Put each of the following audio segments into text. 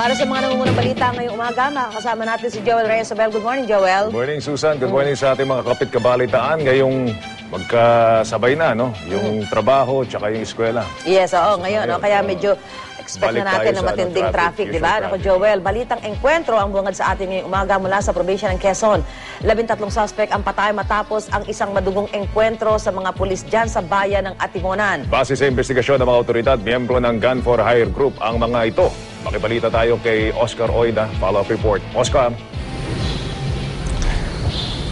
Para sa mga nangungunang balita ngayong umaga, makakasama natin si Joel Reyes Abel. Good morning, Joel. Good morning, Susan. Good morning sa ating mga kapit kabalitaan. Ngayong magkasabay na, no? Yung trabaho tsaka yung eskwela. Yes, oo, ngayon. no? Kaya medyo expect Balik na natin tayo sa, ano, matinding traffic, traffic, di ba? usual Ako, Joel, balitang engkwentro ang bungad sa atin ngayong umaga mula sa probinsya ng Quezon. Labintatlong suspect ang patay matapos ang isang madugong engkwentro sa mga pulis dyan sa bayan ng Atimonan. Base sa investigasyon ng mga otoridad, miyembro ng Gun for Hire Group ang mga ito. Makibalita tayo kay Oscar Oida. Follow-up report. Oscar.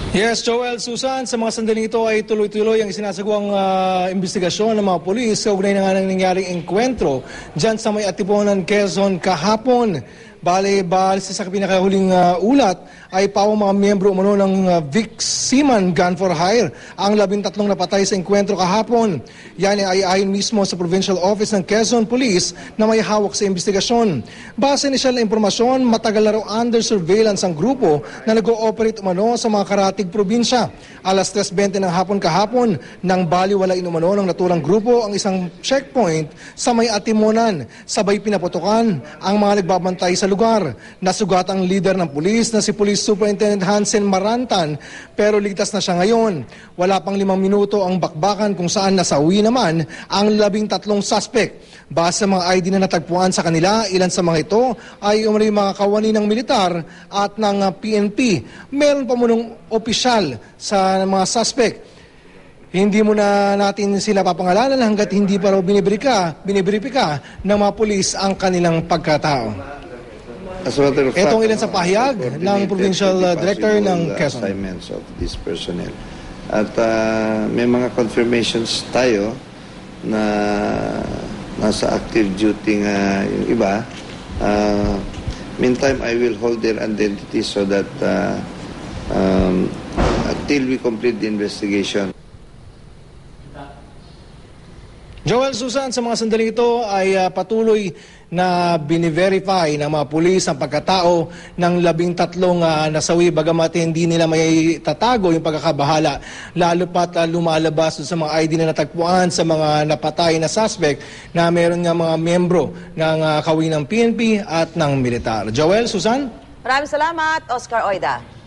Yes, Joel, Susan, sa mga sandali ito ay tuloy-tuloy ang isinasagawang ah, investigasyon ng mga polis sa ugnay na nga ng nangyaring engkwentro dyan sa may Atiponan, Quezon kahapon. Bale, bale sa pinakahuling ah, ulat ay pawang mga miyembro umano ng uh, Vic Seaman Gun for Hire ang labintatlong napatay sa engkwentro kahapon. Yan ay ayon mismo sa Provincial Office ng Quezon Police na may hawak sa investigasyon. Base inisyal na impormasyon, matagal na raw under surveillance ang grupo na nag-ooperate umano sa mga karatig probinsya. Alas 3.20 ng hapon kahapon, nang baliwala umano ng naturang grupo ang isang checkpoint sa may Atimonan. Sabay pinaputukan ang mga nagbabantay sa lugar. Nasugat ang leader ng pulis na si Police Superintendent Hansen Marantan pero ligtas na siya ngayon. Wala pang limang minuto ang bakbakan kung saan nasauwi naman ang labing tatlong suspect. Base sa mga ID na natagpuan sa kanila, ilan sa mga ito ay umano'y mga kawani ng militar at ng ah, PNP. Meron pa munong opisyal sa mga suspect. Hindi mo na natin sila papangalanan hanggat hindi pa raw binibrika, binibripika ng mga pulis ang kanilang pagkatao. Itong ilan sa pahayag ng Provincial uh, Director ng uh, Quezon. assignments of this personnel. At uh, may mga confirmations tayo na nasa active duty nga yung iba. Uh, meantime, I will hold their identity so that uh, um, until we complete the investigation, Joel Susan, sa mga sandali ito ay ah, patuloy na biniverify ng mga pulis ang pagkatao ng labing tatlong ah, nasawi bagamat hindi nila may tatago yung pagkakabahala lalo pat ah, lumalabas sa mga ID na natagpuan sa mga napatay na suspect na meron nga mga membro ng uh, kawin ng PNP at ng militar. Joel, Susan? Maraming salamat, Oscar Oida.